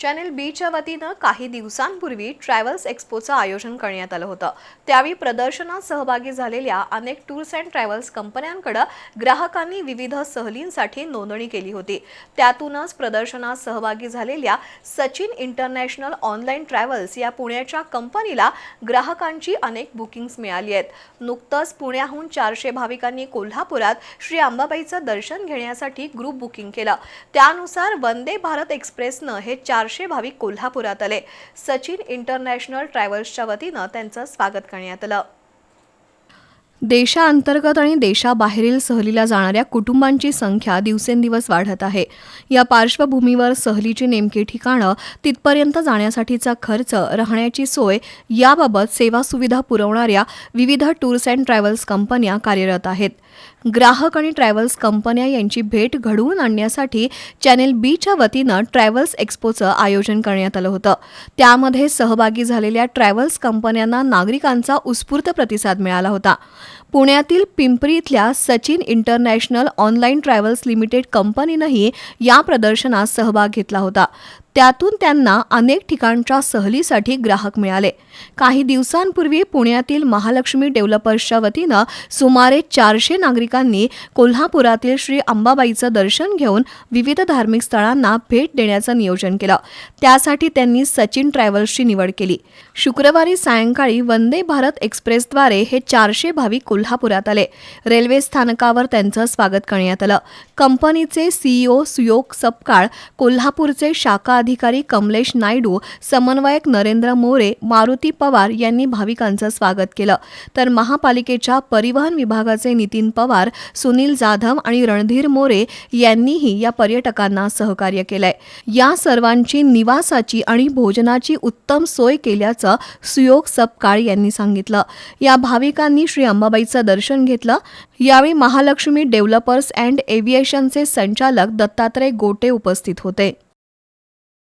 Channel बीच्या वतीनं काही दिवसांपूर्वी ट्रॅव्हल्स एक्स्पोचं आयोजन करण्यात आलं होतं. त्यावेळी प्रदर्शनात सहभागी झालेल्या अनेक टूर्स अँड ट्रॅव्हल्स कंपन्यांकडे ग्राहकांनी विविध सहलींसाठी नोंदणी केली होती. त्यातूनच प्रदर्शनात सहभागी झालेल्या सचिन इंटरनॅशनल ऑनलाईन ट्रॅव्हल्स या पुण्याच्या कंपनीला ग्राहकांची अनेक बुकिंग्स मिळाली आहेत. नुकतंच पुण्याहून चारशे भाविकांनी कोल्हापुरात श्री अंबाबाईचं दर्शन घेण्यासाठी ग्रुप बुकिंग केलं. त्यानुसार वंदे भारत एक्सप्रेसनं हे चार चारशे भाविक कोल्हापुरात आले. सचिन इंटरनॅशनल ट्रॅव्हल्सच्या वतीनं त्यांचं स्वागत करण्यात आलं. देशांतर्गत आणि देशाबाहेरील सहलीला जाणाऱ्या कुटुंबांची संख्या दिवसेंदिवस वाढत आहे. या पार्श्वभूमीवर सहलीची नेमकी ठिकाणं तिथपर्यंत जाण्यासाठीचा खर्च राहण्याची सोय याबाबत सेवा सुविधा पुरवणाऱ्या विविध टूर्स अँड ट्रॅव्हल्स कंपन्या कार्यरत आहेत. ग्राहक आणि ट्रॅव्हल्स कंपन्या यांची भेट घडवून आणण्यासाठी चॅनेल बीच्या वतीनं ट्रॅव्हल्स एक्स्पोचं आयोजन करण्यात आलं होतं. त्यामध्ये सहभागी झालेल्या ट्रॅव्हल्स कंपन्यांना नागरिकांचा उत्स्फूर्त प्रतिसाद मिळाला होता. पुण्यातील पिंपरी इथल्या Sachin international online travels limited कंपनीनंही या प्रदर्शनात सहभाग घेतला होता. त्यातून त्यांना अनेक ठिकाणच्या सहलीसाठी ग्राहक मिळाले. काही दिवसांपूर्वी पुण्यातील महालक्ष्मी डेव्हलपर्सच्या वतीनं सुमारे चारशे नागरिकांनी कोल्हापुरातील श्री अंबाबाईचं दर्शन घेऊन विविध धार्मिक स्थळांना भेट देण्याचं नियोजन केलं. त्यासाठी त्यांनी सचिन ट्रॅव्हल्सची निवड केली. शुक्रवारी सायंकाळी वंदे भारत एक्सप्रेसद्वारे हे चारशे भाविक कोल्हापुरात आले. रेल्वे स्थानकावर त्यांचं स्वागत करण्यात आलं. कंपनीचे सीईओ सुयोग सपकाळ कोल्हापूरचे शाखा अधिकारी कमलेश नायडू समन्वयक नरेंद्र मोरे मारुती पवार यांनी भाविकांचं स्वागत केलं. तर महापालिकेच्या परिवहन विभागाचे नितीन पवार सुनील जाधव आणि रणधीर मोरे यांनीही या पर्यटकांना सहकार्य केलंय. या सर्वांची निवासाची आणि भोजनाची उत्तम सोय केल्याचं सुयोग सपकाळ यांनी सांगितलं. या भाविकांनी श्री अंबाबाईचं दर्शन घेतलं. यावेळी महालक्ष्मी डेव्हलपर्स अँड एव्हिएशनचे संचालक दत्तात्रय गोटे उपस्थित होते.